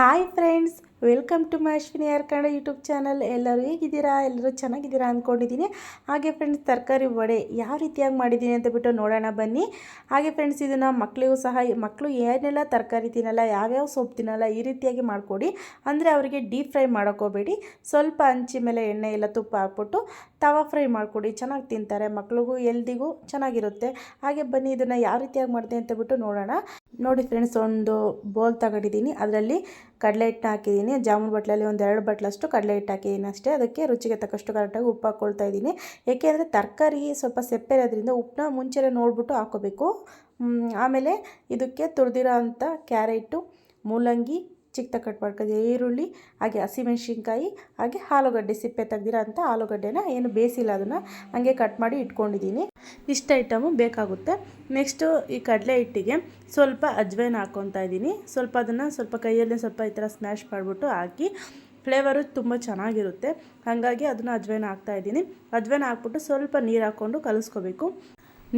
Hi friends, welcome to my Ashwini ಯಾರ್ Kannada YouTube channel. ಎಲ್ಲರೂ ಹೇಗಿದ್ದೀರಾ? ಎಲ್ಲರೂ ಚೆನ್ನಾಗಿದ್ದೀರಾ ಅಂದ್ಕೊಂಡಿದ್ದೀನಿ ಹಾಗೆ ಫ್ರೆಂಡ್ಸ್, ತರಕಾರಿ ವಡೆ ಯಾವ ರೀತಿಯಾಗಿ ಮಾಡಿದ್ದೀನಿ ಅಂತ ಬಿಟ್ಟು ನೋಡೋಣ ಬನ್ನಿ. ಹಾಗೆ ಫ್ರೆಂಡ್ಸ್ ಇದನ್ನು ಮಕ್ಕಳಿಗೂ ಸಹ ಮಕ್ಕಳು ಏನೆಲ್ಲ ತರಕಾರಿ ತಿನ್ನಲ್ಲ, ಯಾವ್ಯಾವ ಸೊಪ್ಪು ತಿನ್ನಲ್ಲ, ಈ ರೀತಿಯಾಗಿ ಮಾಡಿಕೊಡಿ. ಅಂದರೆ ಅವರಿಗೆ ಡೀಪ್ ಫ್ರೈ ಮಾಡೋಕ್ಕೋಬೇಡಿ ಸ್ವಲ್ಪ ಹಂಚಿ ಮೇಲೆ ಎಣ್ಣೆ ಎಲ್ಲ ತುಪ್ಪ ಹಾಕ್ಬಿಟ್ಟು ತವಾ ಫ್ರೈ ಮಾಡಿಕೊಡಿ. ಚೆನ್ನಾಗಿ ತಿಂತಾರೆ, ಮಕ್ಳಿಗೂ ಎಲ್ದಿಗೂ ಚೆನ್ನಾಗಿರುತ್ತೆ. ಹಾಗೆ ಬನ್ನಿ, ಇದನ್ನು ಯಾವ ರೀತಿಯಾಗಿ ಮಾಡಿದೆ ಅಂತ ಬಿಟ್ಟು ನೋಡೋಣ. ನೋಡಿ ಫ್ರೆಂಡ್ಸ್, ಒಂದು ಬೌಲ್ ತಗೊಂಡಿದ್ದೀನಿ. ಅದರಲ್ಲಿ ಕಡಲೆ ಹಿಟ್ಟು ಹಾಕಿದ್ದೀನಿ. ಜಾಮೂನ್ ಬಟ್ಲಲ್ಲಿ ಒಂದು ಎರಡು ಬಟ್ಲಷ್ಟು ಕಡಲೆ ಹಿಟ್ಟು ಹಾಕಿದ್ದೀನಿ ಅಷ್ಟೇ. ಅದಕ್ಕೆ ರುಚಿಗೆ ತಕ್ಕಷ್ಟು ಕರೆಕ್ಟಾಗಿ ಉಪ್ಪು ಹಾಕ್ಕೊಳ್ತಾ ಇದ್ದೀನಿ. ಏಕೆಂದರೆ ತರಕಾರಿ ಸ್ವಲ್ಪ ಸೆಪ್ಪೆ ಇರೋದ್ರಿಂದ ಉಪ್ಪನ್ನ ಮುಂಚೆನೇ ನೋಡಿಬಿಟ್ಟು ಹಾಕೋಬೇಕು. ಆಮೇಲೆ ಇದಕ್ಕೆ ತುರಿದಿರೋ ಅಂಥ ಕ್ಯಾರೆಟು, ಮೂಲಂಗಿ ಚಿಕ್ಕ ಕಟ್ ಮಾಡ್ಕೊಂಡು ಈರುಳ್ಳಿ, ಹಾಗೆ ಹಸಿಮೆಣ್ಸಿನ್ಕಾಯಿ, ಹಾಗೆ ಆಲೂಗಡ್ಡೆ ಸಿಪ್ಪೆ ತೆಗ್ದಿರೋ ಅಂಥ ಆಲೂಗಡ್ಡೆನ ಏನು ಬೇಯಿಸಿಲ್ಲ ಅದನ್ನು ಹಾಗೆ ಕಟ್ ಮಾಡಿ ಇಟ್ಕೊಂಡಿದ್ದೀನಿ. ಇಷ್ಟು ಐಟಮು ಬೇಕಾಗುತ್ತೆ. ನೆಕ್ಸ್ಟು ಈ ಕಡಲೆ ಹಿಟ್ಟಿಗೆ ಸ್ವಲ್ಪ ಅಜ್ವೈನ್ ಹಾಕ್ಕೊತಾ ಇದ್ದೀನಿ. ಸ್ವಲ್ಪ ಅದನ್ನು ಸ್ವಲ್ಪ ಕೈಯಲ್ಲಿ ಸ್ವಲ್ಪ ಈ ಥರ ಸ್ಮ್ಯಾಶ್ ಮಾಡಿಬಿಟ್ಟು ಹಾಕಿ ಫ್ಲೇವರು ತುಂಬ ಚೆನ್ನಾಗಿರುತ್ತೆ. ಹಾಗಾಗಿ ಅದನ್ನು ಅಜ್ವೈನ್ ಹಾಕ್ತಾಯಿದ್ದೀನಿ ಅಜ್ವೈನ್ ಹಾಕ್ಬಿಟ್ಟು ಸ್ವಲ್ಪ ನೀರು ಹಾಕ್ಕೊಂಡು ಕಲಿಸ್ಕೋಬೇಕು.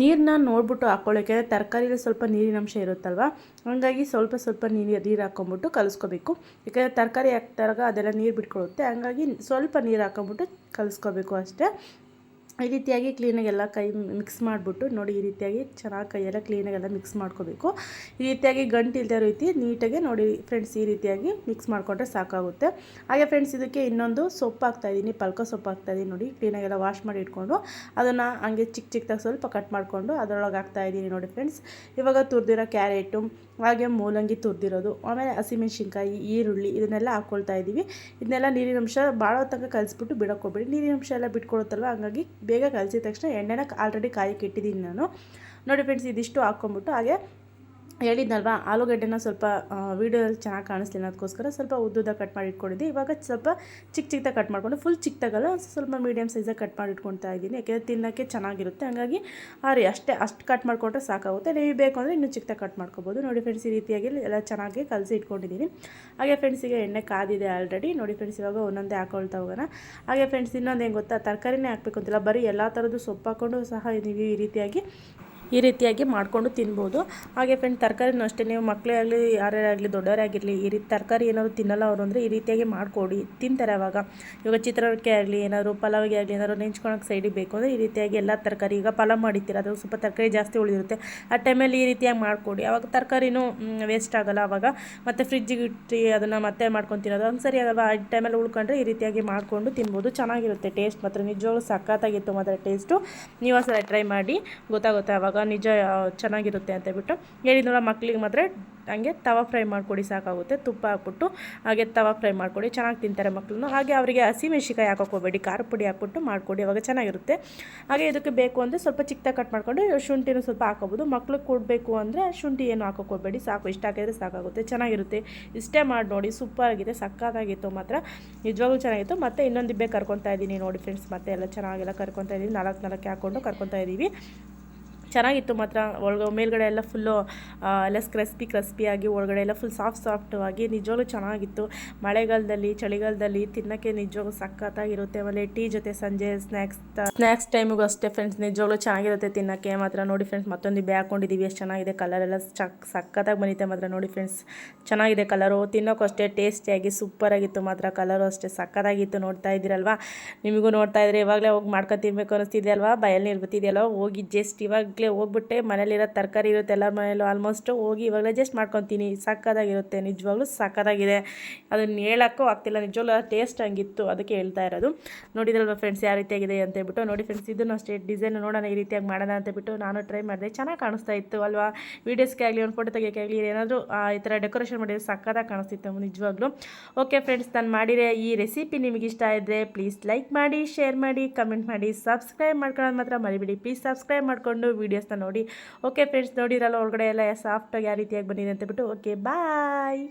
ನೀರನ್ನ ನೋಡ್ಬಿಟ್ಟು ಹಾಕ್ಕೊಳ್ಳೋಕೆ ತರಕಾರಿಲಿ ಸ್ವಲ್ಪ ನೀರಿನ ಅಂಶ ಇರುತ್ತಲ್ವ? ಹಂಗಾಗಿ ಸ್ವಲ್ಪ ಸ್ವಲ್ಪ ನೀರು ನೀರು ಹಾಕ್ಕೊಂಬಿಟ್ಟು ಕಲಿಸ್ಕೋಬೇಕು. ಯಾಕಂದರೆ ತರಕಾರಿ ಹಾಕ್ತಾರಾಗ ಅದೆಲ್ಲ ನೀರು ಬಿಟ್ಕೊಳ್ಳುತ್ತೆ ಹಂಗಾಗಿ ಸ್ವಲ್ಪ ನೀರು ಹಾಕ್ಕೊಂಬಿಟ್ಟು ಕಲಿಸ್ಕೋಬೇಕು ಅಷ್ಟೇ. ಈ ರೀತಿಯಾಗಿ ಕ್ಲೀನಾಗೆಲ್ಲ ಕೈ ಮಿಕ್ಸ್ ಮಾಡಿಬಿಟ್ಟು ನೋಡಿ ಈ ರೀತಿಯಾಗಿ ಚೆನ್ನಾಗಿ ಕೈಯೆಲ್ಲ ಕ್ಲೀನಾಗೆಲ್ಲ ಮಿಕ್ಸ್ ಮಾಡ್ಕೋಬೇಕು. ಈ ರೀತಿಯಾಗಿ ಗಂಟು ರೀತಿ ನೀಟಾಗಿ ನೋಡಿ ಫ್ರೆಂಡ್ಸ್ ಈ ರೀತಿಯಾಗಿ ಮಿಕ್ಸ್ ಮಾಡಿಕೊಂಡ್ರೆ ಸಾಕಾಗುತ್ತೆ. ಹಾಗೆ ಫ್ರೆಂಡ್ಸ್ ಇದಕ್ಕೆ ಇನ್ನೊಂದು ಸೊಪ್ಪು ಹಾಕ್ತಾಯಿದ್ದೀನಿ ಪಲ್ಕ ಸೊಪ್ಪು ಹಾಕ್ತಾಯಿದ್ದೀನಿ ನೋಡಿ ಕ್ಲೀನಾಗೆಲ್ಲ ವಾಶ್ ಮಾಡಿ ಇಟ್ಕೊಂಡು ಅದನ್ನು ಹಂಗೆ ಚಿಕ್ಕ ಚಿಕ್ಕದಾಗಿ ಸ್ವಲ್ಪ ಕಟ್ ಮಾಡಿಕೊಂಡು ಅದರೊಳಗೆ ಹಾಕ್ತಾಯಿದ್ದೀನಿ ನೋಡಿ ಫ್ರೆಂಡ್ಸ್ ಇವಾಗ ತುರಿದಿರೋ ಕ್ಯಾರೆಟು ಹಾಗೆ ಮೂಲಂಗಿ ತುರಿದಿರೋದು, ಆಮೇಲೆ ಹಸಿಮೆಣ್ಸಿನ್ಕಾಯಿ ಈರುಳ್ಳಿ ಇದನ್ನೆಲ್ಲ ಹಾಕ್ಕೊಳ್ತಾ ಇದ್ದೀವಿ. ಇದನ್ನೆಲ್ಲ ನೀರಿನ ಅಂಶ ಭಾಳ ತನಕ ಕಲಿಸ್ಬಿಟ್ಟು ಬಿಡೋಕ್ಕೋಗ್ಬೇಡಿ. ನೀರಿನ ಅಂಶ ಎಲ್ಲ ಬಿಟ್ಕೊಳುತ್ತಲ್ವ ಹಂಗಾಗಿ ಬೇಗ ಕಲಸಿದ ತಕ್ಷಣ ಎಣ್ಣೆನ ಆಲ್ರೆಡಿ ಕಾಯಕ್ಕೆ ಇಟ್ಟಿದ್ದೀನಿ ನಾನು. ನೋಡಿ ಫ್ರೆಂಡ್ಸ್ ಇದಿಷ್ಟು ಹಾಕ್ಕೊಂಬಿಟ್ಟು ಹಾಗೆ ಹೇಳಿದ್ನಲ್ವಾ, ಆಲೂಗಡ್ಡೆನ ಸ್ವಲ್ಪ ವೀಡಿಯೋದಲ್ಲಿ ಚೆನ್ನಾಗಿ ಕಾಣಿಸ್ಲಿಲ್ಲ ಅದಕ್ಕೋಸ್ಕರ ಸ್ವಲ್ಪ ಉದ್ದುದ ಕಟ್ ಮಾಡಿ ಇಟ್ಕೊಂಡಿದ್ದೆ. ಇವಾಗ ಸ್ವಲ್ಪ ಚಿಕ್ಕ ಚಿಕ್ಕದಾಗಿ ಕಟ್ ಮಾಡಿಕೊಂಡು ಫುಲ್ ಚಿಕ್ಕದಾಗಲ್ಲ ಸ್ವಲ್ಪ ಮೀಡಿಯಮ್ ಸೈಜಾಗಿ ಕಟ್ ಮಾಡಿ ಇಟ್ಕೊಳ್ತಾ ಇದ್ದೀನಿ. ಯಾಕೆಂದರೆ ತಿನ್ನೋಕ್ಕೆ ಚೆನ್ನಾಗಿರುತ್ತೆ. ಹಾಗಾಗಿ, ಆ ರೀ, ಅಷ್ಟೇ, ಅಷ್ಟು ಕಟ್ ಮಾಡಿಕೊಂಡ್ರೆ ಸಾಕಾಗುತ್ತೆ. ನೀವು ಬೇಕು ಅಂದರೆ ಇನ್ನೂ ಚಿಕ್ಕದಾಗಿ ಕಟ್ ಮಾಡ್ಕೋಬೋದು. ನೋಡಿ ಫ್ರೆಂಡ್ಸ್ ಈ ರೀತಿಯಾಗಿ ಎಲ್ಲ ಚೆನ್ನಾಗಿ ಕಲಸಿ ಇಟ್ಕೊಂಡಿದ್ದೀನಿ. ಹಾಗೆ ಫ್ರೆಂಡ್ಸಿಗೆ ಎಣ್ಣೆ ಕಾದಿದೆ ಆಲ್ರೆಡಿ ನೋಡಿ ಫ್ರೆಂಡ್ಸ್ ಇವಾಗ ಒಂದೊಂದೇ ಹಾಕೊಳ್ತಾ ಹೋಗೋಣ. ಹಾಗೆ ಫ್ರೆಂಡ್ಸ್ ಇನ್ನೊಂದು ಏನು ಗೊತ್ತಾ? ತರಕಾರಿನೇ ಹಾಕಬೇಕು ಅಂತಿಲ್ಲ. ಬರೀ ಎಲ್ಲ ಥರದ್ದು ಸೊಪ್ಪು ಹಾಕ್ಕೊಂಡು ಸಹ ನೀವು ಈ ರೀತಿಯಾಗಿ ಈ ರೀತಿಯಾಗಿ ಮಾಡಿಕೊಂಡು ತಿನ್ಬೋದು. ಹಾಗೆ ಫ್ರೆಂಡ್ ತರಕಾರಿನೂ ಅಷ್ಟೇ, ನೀವು ಮಕ್ಕಳೇ ಆಗಲಿ ಯಾರೇ ಆಗಲಿ, ದೊಡ್ಡವರೇ ಆಗಿರಲಿ, ಈ ರೀತಿ ತರಕಾರಿ ಏನಾದರೂ ತಿನ್ನಲ್ಲ ಅವರು ಅಂದರೆ ಈ ರೀತಿಯಾಗಿ ಮಾಡಿಕೊಡಿ, ತಿಂತಾರೆ ಅವಾಗ. ಇವಾಗ ಚಿತ್ರಕ್ಕೆ ಆಗಲಿ, ಏನಾದರೂ ಪಲಾವಿಗೆ ಆಗಲಿ, ಏನಾದರೂ ನೆಂಚ್ಕೊಳಕ್ಕೆ ಸೈಡಿಗೆ ಬೇಕು ಅಂದರೆ ಈ ರೀತಿಯಾಗಿ ಎಲ್ಲ ತರಕಾರಿ, ಈಗ ಪಲಾವ್ ಮಾಡಿರ್ತೀರ ಅದು ಸ್ವಲ್ಪ ತರಕಾರಿ ಜಾಸ್ತಿ ಉಳಿದಿರುತ್ತೆ. ಆ ಟೈಮಲ್ಲಿ ಈ ರೀತಿಯಾಗಿ ಮಾಡಿಕೊಡಿ. ಅವಾಗ ತರಕಾರಿನೂ ವೇಸ್ಟ್ ಆಗಲ್ಲ ಅವಾಗ. ಮತ್ತು ಫ್ರಿಜ್ಜಿಗೆ ಇಟ್ಟು ಅದನ್ನು ಮತ್ತೆ ಮಾಡ್ಕೊಂಡು ತಿನ್ನೋದು. ಸರಿ ಆಗಲ್ಲ ಆ ಟೈಮಲ್ಲಿ ಉಳ್ಕೊಂಡ್ರೆ ಈ ರೀತಿಯಾಗಿ ಮಾಡಿಕೊಂಡು ತಿನ್ಬೋದು. ಚೆನ್ನಾಗಿರುತ್ತೆ ಟೇಸ್ಟ್ ಮಾತ್ರ. ನಿಜವಾಗ್ಲೂ ಸಖತ್ತಾಗಿತ್ತು ಮಾತ್ರ ಟೇಸ್ಟು ನೀವು ಸಲ ಟ್ರೈ ಮಾಡಿ, ಗೊತ್ತಾಗುತ್ತೆ ಅವಾಗ. ನಿಜ ಚೆನ್ನಾಗಿರುತ್ತೆ ಅಂತ ಹೇಳ್ಬಿಟ್ಟು ಹೇಳಿದ್ನಲ್ಲ ಮಕ್ಕಳಿಗೆ ಮಾತ್ರ ಹಂಗೆ ತವಾ ಫ್ರೈ ಮಾಡಿಕೊಡಿ ಸಾಕಾಗುತ್ತೆ. ತುಪ್ಪ ಹಾಕ್ಬಿಟ್ಟು ಹಾಗೆ ತವಾ ಫ್ರೈ ಮಾಡಿಕೊಡಿ. ಚೆನ್ನಾಗಿ ತಿಂತಾರೆ ಮಕ್ಕಳನ್ನು ಹಾಗೆ ಅವರಿಗೆ ಹಸಿಮೆಣ್ಸಿಕಾಯಿ ಹಾಕೋಕೋಬೇಡಿ ಖಾರ ಪುಡಿ ಹಾಕ್ಬಿಟ್ಟು ಮಾಡಿಕೊಡಿ. ಅವಾಗ ಚೆನ್ನಾಗಿರುತ್ತೆ. ಹಾಗೆ ಇದಕ್ಕೆ ಬೇಕು ಅಂದರೆ ಸ್ವಲ್ಪ ಚಿಕ್ಕದಾಗಿ ಕಟ್ ಮಾಡಿಕೊಂಡು ಶುಂಠಿನೂ ಸ್ವಲ್ಪ ಹಾಕೋಬೋದು. ಮಕ್ಳಿಗೆ ಕೊಡಬೇಕು ಅಂದರೆ ಶುಂಠಿ ಏನು ಹಾಕೋಕೋಬೇಡಿ ಸಾಕು. ಇಷ್ಟ ಹಾಕಿದರೆ ಸಾಕಾಗುತ್ತೆ. ಚೆನ್ನಾಗಿರುತ್ತೆ. ಇಷ್ಟೇ ಮಾಡಿ ನೋಡಿ. ಸೂಪರಾಗಿದೆ ಸಕ್ಕತ್ತಾಗಿತ್ತು ಮಾತ್ರ. ನಿಜವಾಗ್ಲೂ ಚೆನ್ನಾಗಿತ್ತು. ಮತ್ತು ಇನ್ನೊಂದು ಇಬ್ಬೆ ಕರ್ಕೊತಾ ಇದ್ದೀನಿ ನೋಡಿ ಫ್ರೆಂಡ್ಸ್. ಮತ್ತೆ ಎಲ್ಲ ಚೆನ್ನಾಗೆಲ್ಲ ಕರ್ಕೊತಾ ಇದ್ದೀವಿ ನಾಲ್ಕು ನಾಲ್ಕು ಹಾಕ್ಕೊಂಡು ಕರ್ಕೊತಾ ಇದ್ದೀವಿ. ಚೆನ್ನಾಗಿತ್ತು ಮಾತ್ರ. ಒಳಗೆ ಮೇಲ್ಗಡೆ ಎಲ್ಲ ಫುಲ್ಲು ಎಲ್ಲ ಕ್ರಿಸ್ಪಿ ಆಗಿ ಒಳಗಡೆ ಎಲ್ಲ ಫುಲ್ ಸಾಫ್ಟ್ ಸಾಫ್ಟ್ ಆಗಿ ನಿಜವಾಗ್ಲೂ ಚೆನ್ನಾಗಿತ್ತು. ಮಳೆಗಾಲದಲ್ಲಿ, ಚಳಿಗಾಲದಲ್ಲಿ ತಿನ್ನೋಕ್ಕೆ ನಿಜವಾಗ್ಲೂ ಸಖತ್ತಾಗಿರುತ್ತೆ. ಆಮೇಲೆ ಟೀ ಜೊತೆ ಸಂಜೆ ಸ್ನ್ಯಾಕ್ಸ್ ಸ್ನ್ಯಾಕ್ಸ್ ಟೈಮಿಗೂ ಅಷ್ಟೇ ಫ್ರೆಂಡ್ಸ್ ನಿಜವಾಗ್ಲೂ ಚೆನ್ನಾಗಿರುತ್ತೆ ತಿನ್ನೋಕ್ಕೆ. ಮಾತ್ರ ನೋಡಿ ಫ್ರೆಂಡ್ಸ್ ಮತ್ತೊಂದು ಬ್ಯಾಗ್ ಹಾಕೊಂಡಿದ್ದೀವಿ ಎಷ್ಟು ಚೆನ್ನಾಗಿದೆ ಕಲರ್ ಎಲ್ಲ ಚಕ್, ಸಖತ್ತಾಗಿ ಬಂದಿದೆ ಮಾತ್ರ ನೋಡಿ ಫ್ರೆಂಡ್ಸ್ ಚೆನ್ನಾಗಿದೆ ಕಲರು ತಿನ್ನೋಕ್ಕೂ ಅಷ್ಟೇ ಟೇಸ್ಟಿಯಾಗಿ ಸೂಪರಾಗಿತ್ತು ಮಾತ್ರ ಕಲರು ಅಷ್ಟೇ ಸಕ್ಕತ್ತಾಗಿತ್ತು ನೋಡ್ತಾ ಇದ್ದೀರಲ್ವಾ? ನಿಮಗೂ ನೋಡ್ತಾ ಇದ್ರೆ ಇವಾಗಲೇ ಹೋಗಿ ಮಾಡ್ಕೊಂಡು ತಿನ್ಬೇಕು ಅನಿಸ್ತಿದೆಯಲ್ವಾ ಬಯಲ್ ನೀರು ಬರ್ತಿದೆಯಲ್ವ? ಹೋಗಿ ಜಸ್ಟ್ ಇವಾಗ ಮಕ್ಕಳೇ ಹೋಗ್ಬಿಟ್ಟೆ, ಮನೇಲಿರೋ ತರಕಾರಿ ಇರುತ್ತೆ ಎಲ್ಲ ಮನೇಲೂ ಆಲ್ಮೋಸ್ಟ್ ಹೋಗಿ ಇವಾಗಲೇ ಜಸ್ಟ್ ಮಾಡ್ಕೊತೀನಿ. ಸಕ್ಕದಾಗಿರುತ್ತೆ ನಿಜವಾಗ್ಲೂ ಸಕ್ಕದಾಗಿದೆ ಅದನ್ನು ಹೇಳೋಕ್ಕೂ ಆಗ್ತಿಲ್ಲ, ನಿಜವಾಗ್ಲೂ ಟೇಸ್ಟ್ ಹಂಗಿತ್ತು ಅದಕ್ಕೆ ಹೇಳ್ತಾ ಇರೋದು. ನೋಡಿದ್ರಲ್ವ ಫ್ರೆಂಡ್ಸ್ ಯಾವ ರೀತಿಯಾಗಿದೆ ಅಂತ ಹೇಳ್ಬಿಟ್ಟು, ನೋಡಿ ಫ್ರೆಂಡ್ಸ್ ಇದನ್ನು ಅಷ್ಟೇ ಡಿಸೈನ್ ನೋಡೋಣ ಈ ರೀತಿಯಾಗಿ ಮಾಡೋಣ ಅಂತ ಬಿಟ್ಟು ನಾನು ಟ್ರೈ ಮಾಡಿದೆ. ಚೆನ್ನಾಗಿ ಕಾಣಿಸ್ತಾ ಇತ್ತು ಅಲ್ವಾ? ವೀಡಿಯೋಸ್ಗೆ ಆಗಲಿ, ಒಂದು ಫೋಟೋ ತೆಗಿಯೋಕೆ ಆಗಲಿ, ಏನಾದರೂ ಈ ಥರ ಡೆಕೋರೇಷನ್ ಮಾಡಿದ್ರೆ ಸಕ್ಕದಾಗಿ ಕಾಣಿಸ್ತಿತ್ತು ನಿಜವಾಗ್ಲೂ. ಓಕೆ ಫ್ರೆಂಡ್ಸ್ ನಾನು ಮಾಡಿರೋ ಈ ರೆಸಿಪಿ ನಿಮಗೆ ಇಷ್ಟ ಇದ್ದರೆ ಪ್ಲೀಸ್ ಲೈಕ್ ಮಾಡಿ ಶೇರ್ ಮಾಡಿ ಕಮೆಂಟ್ ಮಾಡಿ ಸಬ್ಸ್ಕ್ರೈಬ್ ಮಾಡ್ಕೊಳ್ಳೋದು ಮಾತ್ರ ಮರಿಬೇಡಿ. ಪ್ಲೀಸ್ ಸಬ್ಸ್ಕ್ರೈಬ್ ಮಾಡಿಕೊಂಡು ವೀಡಿಯೋಸ್ನ ನೋಡಿ. ಓಕೆ ಫ್ರೆಂಡ್ಸ್ ನೋಡಿರಲ್ಲ ಒಳಗಡೆ ಎಲ್ಲ ಸಾಫ್ಟಾಗಿ ಯಾವ ರೀತಿಯಾಗಿ ಬಂದಿದೆ ಅಂತ ಬಿಟ್ಟು ಓಕೆ ಬಾಯ್